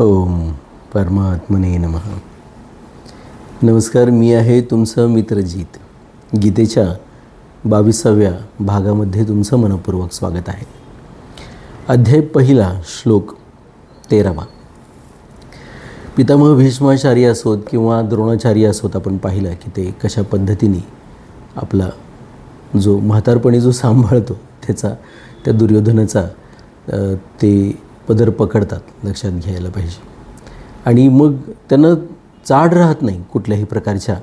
ओम परमात्मने नमः. नमस्कार मी आहे तुमचं मित्रजीत गीतेच्या बावीसाव्या भागामध्ये तुमचं मनपूर्वक स्वागत आहे. अध्याय पहिला श्लोक तेरावा. पितामह भीष्माचार्य असोत किंवा द्रोणाचार्य असोत आपण पाहिलं की ते कशा पद्धतीने आपला जो म्हातारपणी जो सांभाळतो त्याचा त्या दुर्योधनाचा ते पदर पकडतात लक्षात घ्यायला पाहिजे. आणि मग त्यांना चाड राहत नाही कुठल्याही प्रकारच्या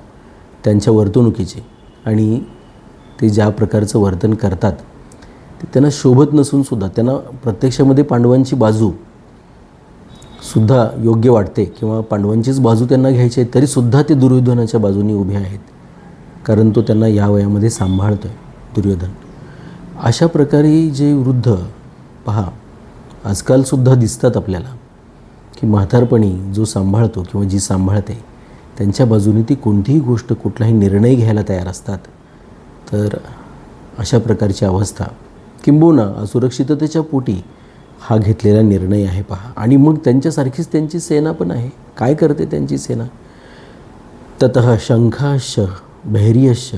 त्यांच्या वर्तणुकीची. आणि ते ज्या प्रकारचं वर्तन करतात ते त्यांना शोभत नसूनसुद्धा त्यांना प्रत्यक्षामध्ये पांडवांची बाजू सुद्धा योग्य वाटते किंवा पांडवांचीच बाजू त्यांना घ्यायची आहे तरीसुद्धा ते दुर्योधनाच्या बाजूने उभे आहेत. कारण तो त्यांना या वयामध्ये सांभाळतो आहे दुर्योधन. अशा प्रकारे जे वृद्ध पहा आजकालसुद्धा दिसतात आपल्याला की म्हातारपणी जो सांभाळतो किंवा जी सांभाळते त्यांच्या बाजूने ती कोणतीही गोष्ट कुठलाही निर्णय घ्यायला तयार असतात. तर अशा प्रकारची अवस्था. किंबहुना असुरक्षिततेच्या पोटी हा घेतलेला निर्णय आहे पहा. आणि मग त्यांच्यासारखीच त्यांची सेना पण आहे. काय करते त्यांची सेना? तत शंखाश भैर्यश्च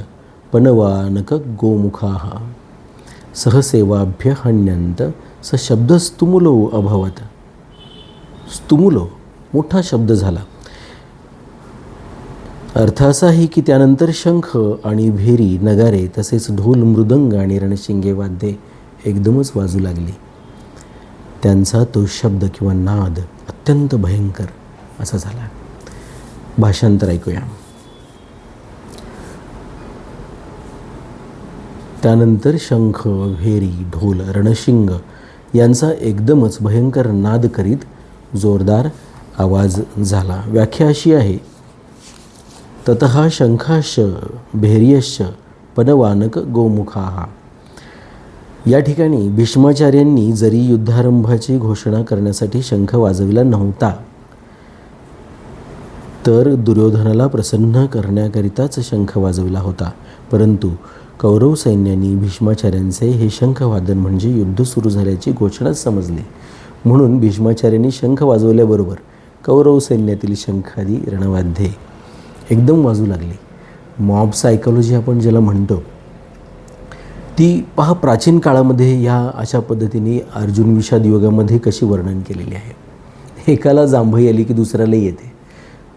पनवानक गोमुखा। सहसेवाभ्य हण्यंत स शब्द स्तुमुलो अभवत. स्तुमुलो मोठा शब्द झाला. अर्थ असा आहे की त्यानंतर शंख आणि भेरी नगारे तसेच ढोल मृदंग आणि रणशिंगे वाद्ये एकदमच वाजू लागली. त्यांचा तो शब्द किंवा नाद अत्यंत भयंकर असा झाला. भाषांतर ऐकूया. त्यानंतर शंख भेरी ढोल रणशिंग यांचा एकदमच भयंकर नाद करीत जोरदार आवाज झाला. व्याख्या अशी आहे तत शंखाश भैर्यश्च पनवानक गोमुखा. या ठिकाणी भीष्माचार्यांनी जरी युद्धारंभाची घोषणा करण्यासाठी शंख वाजविला नव्हता तर दुर्योधनाला प्रसन्न करण्याकरिताच शंख वाजविला होता. परंतु कौरव सैन्याने भीष्माचार्यांचे हे शंखवादन म्हणजे युद्ध सुरू झाल्याची घोषणाच समजली. म्हणून भीष्माचार्यांनी शंख वाजवल्याबरोबर कौरव सैन्यातील शंखादी रणवाद्ये एकदम वाजू लागली. मॉब सायकॉलॉजी आपण ज्याला म्हणतो ती पहा प्राचीन काळामध्ये ह्या अशा पद्धतीने अर्जुन विषाद योगामध्ये कशी वर्णन केलेली आहे. एकाला जांभई आली की दुसऱ्याला येते.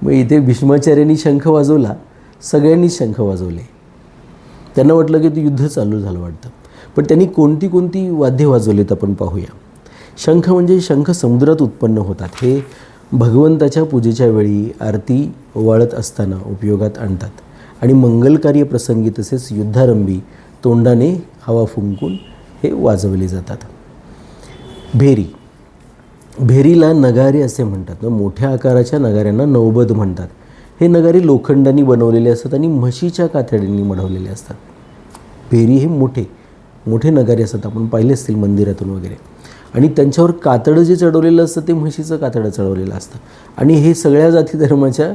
मग इथे भीष्माचार्यांनी शंख वाजवला सगळ्यांनी शंख वाजवले. त्यांना वाटलं की ते युद्ध चालू झालं वाटतं. पण त्यांनी कोणती कोणती वाद्य वाजवलीत आपण पाहूया. शंख म्हणजे शंख समुद्रात उत्पन्न होतात. हे भगवंताच्या पूजेच्या वेळी आरती वाळत असताना उपयोगात आणतात. आणि मंगलकार्य प्रसंगी तसेच युद्धारंभी तोंडाने हवा फुंकून हे वाजवले जातात. भेरी. भेरीला नगारे असे म्हणतात. मोठ्या आकाराच्या नगाऱ्यांना नौबद म्हणतात. हे नगारे लोखंडाने बनवलेले असतात आणि म्हशीच्या कातड्यांनी मढवलेले असतात. भेरी हे मोठे मोठे नगारे असतात. आपण पाहिले असतील मंदिरातून वगैरे. आणि त्यांच्यावर कातडं जे चढवलेलं असतं ते म्हशीचं कातडं चढवलेलं असतं. आणि हे सगळ्या जाती धर्माच्या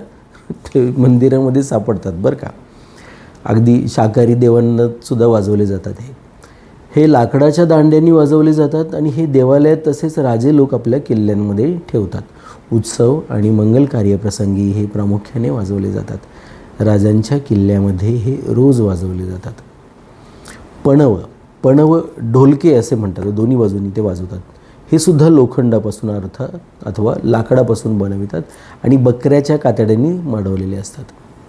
मंदिरामध्ये सापडतात बरं का. अगदी शाकाहारी देवांना सुद्धा वाजवले जातात हे. हे लाकडाच्या दांड्यांनी वाजवले जातात आणि हे देवालयात तसेच राजे लोक आपल्या किल्ल्यांमध्ये ठेवतात. उत्सव आणि मंगल कार्यप्रसंगी हे प्रामुख्याने वाजवले जातात. राजांच्या किल्ल्यामध्ये हे रोज वाजवले जातात. पणव पणव ढोलके असे म्हणतात. दोन्ही बाजूनी ते वाजवतात. हे सुद्धा लोखंडापासून अर्थात अथवा लाकडापासून बनवितात आणि बकऱ्याच्या कातड्यांनी माडवलेले असतात.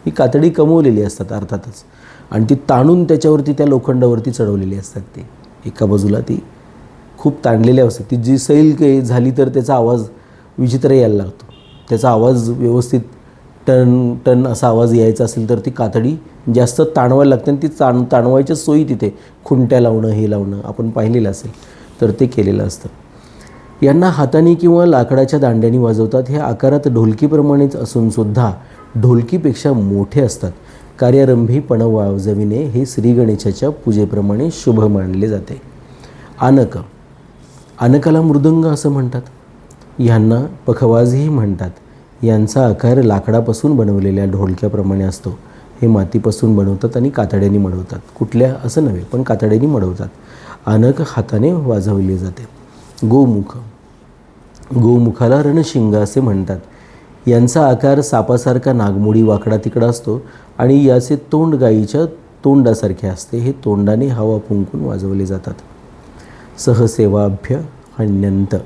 ही कातडी कमवलेली असतात अर्थातच. आणि ती ताणून त्याच्यावरती त्या लोखंडावरती चढवलेली असतात ते. एका बाजूला ती खूप ताणलेली असतात ती जी सैल काही झाली तर त्याचा आवाज विचित्र यायला लागतो. त्याचा आवाज व्यवस्थित टन टन असा आवाज यायचा असेल तर ती कातडी जास्त ताणवायला लागते आणि ती ताण ताणवायच्या सोयी तिथे. खुंट्या लावणं हे लावणं आपण पाहिलेलं असेल तर ते केलेलं असतं. यांना हाताने किंवा लाकडाच्या दांड्याने वाजवतात. हे आकारात ढोलकीप्रमाणेच असूनसुद्धा ढोलकीपेक्षा मोठे असतात. कार्यारंभी पण वाजविणे हे श्रीगणेशाच्या पूजेप्रमाणे शुभ मानले जाते. आनक. आनकाला मृदंग असं म्हणतात. ह्यांना पखवाजही म्हणतात. यांचा आकार लाकडापासून बनवलेल्या ढोलक्याप्रमाणे असतो. हे मातीपासून बनवतात आणि कातड्यांनी मडवतात. कुठल्या असं नव्हे पण कातड्यांनी मडवतात. अनक हाताने वाजवले जाते. गोमुख. गोमुखाला रणशिंग असे म्हणतात. यांचा आकार सापासारखा नागमोडी वाकडा तिकडा असतो आणि याचे तोंड गायीच्या तोंडासारखे असते. हे तोंडाने हवा फुंकून वाजवले जातात. सहसेवाभ्य हण्यंत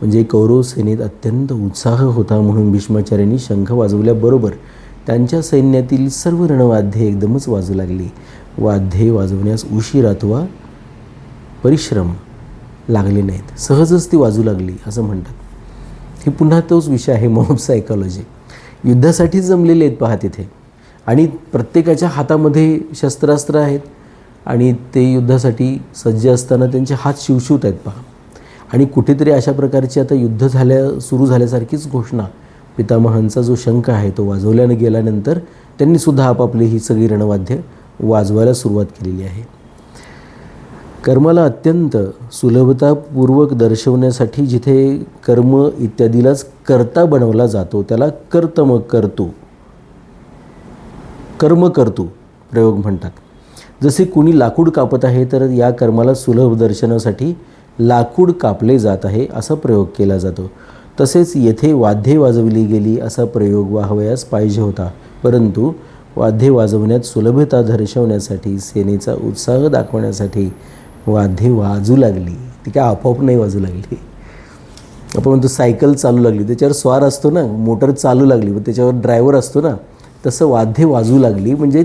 म्हणजे कौरव सेनेत अत्यंत उत्साह होता म्हणून भीष्माचार्यांनी शंख वाजवल्याबरोबर त्यांच्या सैन्यातील सर्व रणवाद्ये एकदमच वाजू लागली. वाद्ये वाजवण्यास उशीर अथवा परिश्रम लागले नाहीत. सहजच ती वाजू लागली असं म्हणतात. हे पुन्हा तोच विषय आहे मॉब सायकॉलॉजी. युद्धासाठीच जमलेले आहेत पहा तिथे. आणि प्रत्येकाच्या हातामध्ये शस्त्रास्त्र आहेत आणि ते युद्धासाठी सज्ज असताना त्यांचे हात शिवशिवत आहेत पहा. आणि कुठेतरी अशा प्रकारची आता युद्ध झाल्या सुरू झाल्यासारखीच घोषणा. पितामहांचा जो शंख आहे तो वाजवल्यानं गेल्यानंतर त्यांनीसुद्धा आपापली ही सगळी रणवाद्य वाजवायला सुरुवात केलेली आहे. कर्माला अत्यंत सुलभतापूर्वक दर्शवण्यासाठी जिथे कर्म इत्यादीलाच कर्ता बनवला जातो त्याला कर्तम करतो कर्म करतो प्रयोग म्हणतात. जसे कुणी लाकूड कापत आहे तर या कर्माला सुलभ दर्शनासाठी लाकूड कापले जात आहे असा प्रयोग केला जातो. तसेच येथे वाद्ये वाजवली गेली असा प्रयोग व्हावयास पाहिजे होता. परंतु वाद्ये वाजवण्यात सुलभता दर्शवण्यासाठी सेनेचा उत्साह दाखवण्यासाठी वाद्ये वाजू लागली. ती काय आपोआप नाही वाजू लागली. आपण म्हणतो सायकल चालू लागली. त्याच्यावर स्वार असतो ना मोटर चालू लागली मग त्याच्यावर ड्रायव्हर असतो ना तसं वाद्ये वाजू लागली. म्हणजे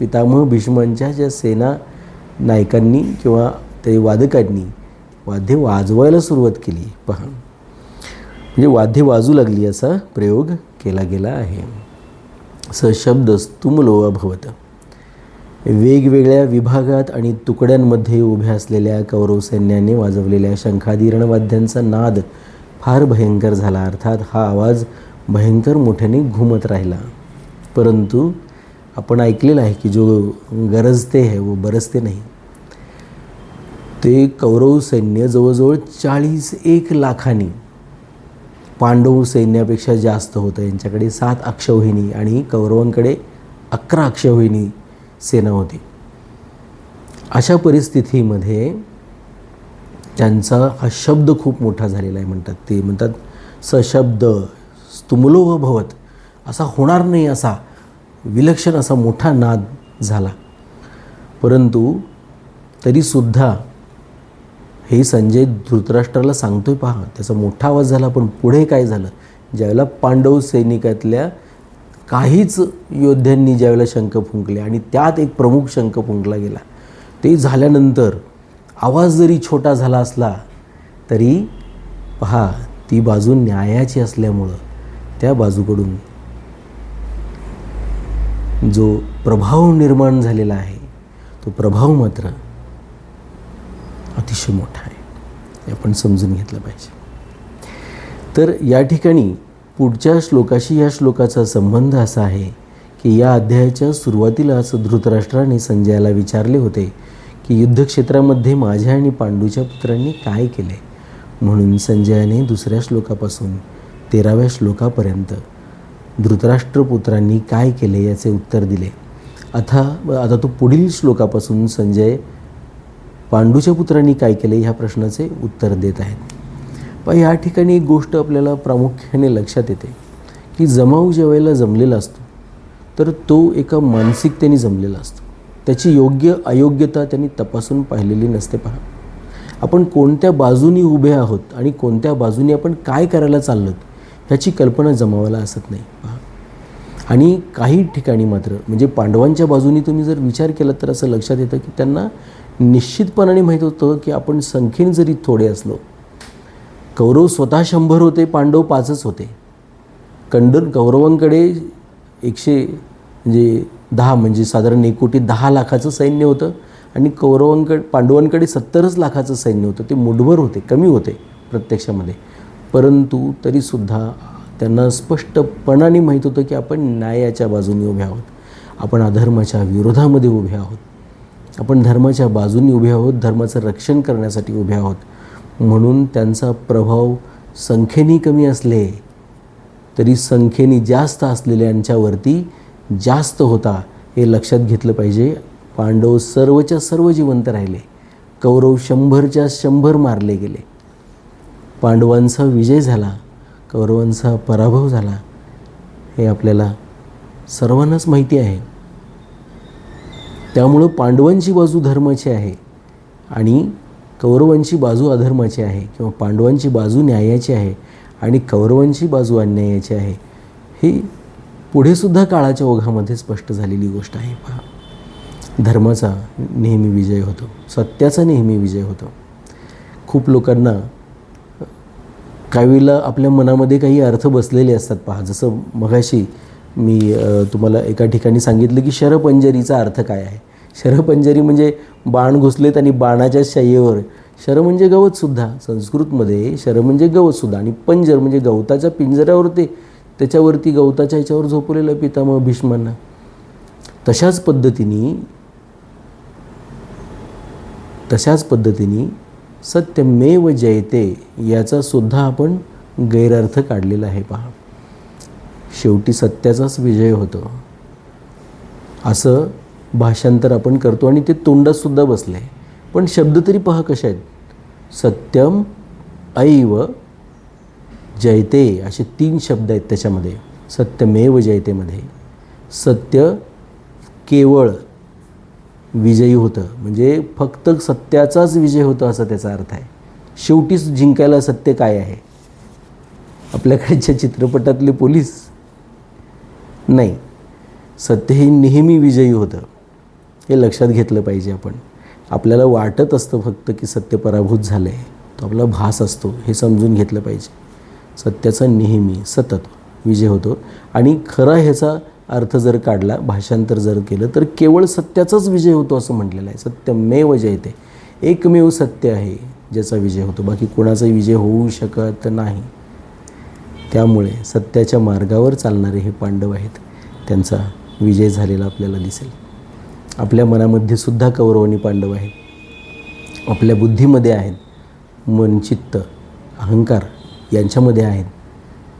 पितामह भीष्मांच्या ज्या सेना नायकांनी किंवा ते वादकांनी वाद्ये वाजवायला सुरुवात केली. पहा. म्हणजे वाद्य वाजू लागली असा प्रयोग केला गेला आहे. सशब्द स्तुमलोवा भवत. वेगवेगळ्या विभागात आणि तुकड्यांमध्ये उभ्या असलेल्या कौरव सैन्याने वाजवलेल्या शंखादी रणवाद्यांचा नाद फार भयंकर झाला. अर्थात हा आवाज भयंकर मोठ्याने घुमत राहिला. परंतु आपण ऐकलेलं आहे की जो गरजते है वो बरसते नाही. ते कौरव सैन्य जवळजवळ चाळीस एक लाखांनी. पांडव सैन्यापेक्षा जास्त होतं. यांच्याकडे सात अक्षौहिणी आणि कौरवांकडे अकरा अक्षौहिणी सेना होती. अशा परिस्थितीमध्ये त्यांचा हा शब्द खूप मोठा झालेला आहे म्हणतात. ते म्हणतात सशब्द स्तुमलो भवत असा होणार नाही असा विलक्षण असा मोठा नाद झाला. परंतु तरीसुद्धा हे संजय धृतराष्ट्राला सांगतोय पहा त्याचा मोठा आवाज झाला पण पुढे काय झालं? ज्यावेळेला पांडव सैनिकातल्या काहीच योद्ध्यांनी ज्यावेळेला शंख फुंकले आणि त्यात एक प्रमुख शंख फुंकला गेला ते झाल्यानंतर आवाज जरी छोटा झाला असला तरी पहा ती बाजू न्यायाची असल्यामुळं त्या बाजूकडून जो प्रभाव निर्माण झालेला आहे तो प्रभाव मात्र अतिशय मोठा आहे. हे आपण समजून घेतलं पाहिजे. तर या ठिकाणी पुढच्या श्लोकाशी या श्लोकाचा संबंध असा आहे की या अध्यायाच्या सुरुवातीलाच धृतराष्ट्राने संजयाला विचारले होते की युद्धक्षेत्रामध्ये माझ्या आणि पांडूच्या पुत्रांनी काय केले? म्हणून संजयाने दुसऱ्या श्लोकापासून तेराव्या श्लोकापर्यंत धृतराष्ट्रपुत्रांनी काय केले याचे उत्तर दिले. अथा आता तो पुढील श्लोकापासून संजय पांडूच्या पुत्रांनी काय केले ह्या प्रश्नाचे उत्तर देत आहेत. पण या ठिकाणी एक गोष्ट आपल्याला प्रामुख्याने लक्षात येते की जमाव ज्यावेळेला जमलेला असतो तर तो एका मानसिकतेने जमलेला असतो. त्याची योग्य अयोग्यता त्यांनी तपासून पाहिलेली नसते पहा. आपण कोणत्या बाजूनी उभे आहोत आणि कोणत्या बाजूनी आपण काय करायला चाललो ह्याची कल्पना जमावायला असत नाही पहा. आणि काही ठिकाणी मात्र म्हणजे पांडवांच्या बाजूनी तुम्ही जर विचार केला तर असं लक्षात येतं की त्यांना निश्चितपणाने माहीत होतं की आपण संख्येने जरी थोडे असलो कौरव स्वतः शंभर होते पांडव पाचच होते. कंडन कौरवांकडे एकशे म्हणजे दहा म्हणजे साधारण एक कोटी दहा लाखाचं सैन्य होतं आणि कौरवांकडे पांडवांकडे सत्तरच लाखाचं सैन्य होतं. ते मुठभर होते कमी होते प्रत्यक्षामध्ये. परंतु तरीसुद्धा त्यांना स्पष्टपणाने माहीत होतं की आपण न्यायाच्या बाजूने उभे आहोत. आपण अधर्माच्या विरोधामध्ये उभे आहोत. आपण धर्माच्या बाजूने उभे आहोत धर्माचं रक्षण करण्यासाठी उभे आहोत. म्हणून त्यांचा प्रभाव संख्येने कमी असले तरी संख्येने जास्त असलेल्यांच्यावरती जास्त होता हे लक्षात घेतलं पाहिजे. पांडव सर्वच्या सर्व जिवंत राहिले. कौरव शंभरच्या शंभर मारले गेले. पांडवांचा विजय झाला कौरवांचा पराभव झाला. हे आपल्याला सर्वांनाच माहिती आहे. त्यामुळं पांडवांची बाजू धर्माची आहे आणि कौरवांची बाजू अधर्माची आहे किंवा पांडवांची बाजू न्यायाची आहे आणि कौरवांची बाजू अन्यायाची आहे ही पुढेसुद्धा काळाच्या ओघामध्ये स्पष्ट झालेली गोष्ट आहे. पहा धर्माचा नेहमी विजय होतो सत्याचा नेहमी विजय होतो. खूप लोकांना काही वेळेला आपल्या मनामध्ये काही अर्थ बसलेले असतात. पहा जसं मगाशी मी तुम्हाला एका ठिकाणी सांगितलं की शरपंजरीचा अर्थ काय आहे? शरपंजरी म्हणजे बाण घुसलेत आणि बाणाच्या शय्येवर. शर म्हणजे गवतसुद्धा संस्कृतमध्ये शर म्हणजे गवतसुद्धा आणि पंजर म्हणजे गवताच्या पिंजऱ्यावर ते त्याच्यावरती गवताच्या ह्याच्यावर झोपलेलं पितामह भीष्मांना. तशाच पद्धतीने तशाच पद्धतीने सत्यमेव जयते याचा सुद्धा आपण गैरअर्थ काढलेला आहे पहा. शेवटी सत्याचाच विजय होतो. असं भाषांतर आपण करतो आणि ते तोंडातसुद्धा बसलं आहे पण शब्द तरी पहा कसे आहेत. सत्यम ऐव जयते असे तीन शब्द आहेत त्याच्यामध्ये. सत्यमेव जयतेमध्ये. सत्य केवळ विजयी होतं. म्हणजे फक्त सत्याचाच विजय होतो असा त्याचा अर्थ आहे. शेवटीच जिंकायला सत्य काय आहे? आपल्याकडच्या चित्रपटातले पोलीस नाही. सत्य हे नेहमी विजयी होतं. हे लक्षात घेतलं पाहिजे आपण. आपल्याला वाटत असतं फक्त की सत्य पराभूत झालं आहे तो आपला भास असतो हे समजून घेतलं पाहिजे. सत्याचा नेहमी सतत विजय होतो. आणि खरा ह्याचा अर्थ जर काढला भाषांतर जर केलं तर केवळ सत्याचाच विजय होतो असं म्हटलेलं आहे. सत्यमेव जयते. एकमेव सत्य आहे ज्याचा विजय होतो. बाकी कोणाचा विजय होऊ शकत नाही. त्यामुळे सत्याच्या मार्गावर चालणारे हे पांडव आहेत. त्यांचा विजय झालेला आपल्याला दिसेल. आपल्या मनामध्ये सुद्धा कौरव आणि पांडव आहेत. आपल्या बुद्धीमध्ये आहेत. मन चित्त अहंकार यांच्यामध्ये आहेत.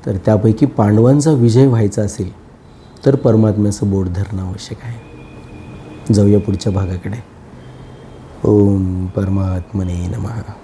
तर त्यापैकी पांडवांचा विजय व्हायचा असेल तर परमात्म्याचं बोट धरणं आवश्यक आहे. जाऊया पुढच्या भागाकडे. ओम परमात्मने नमः.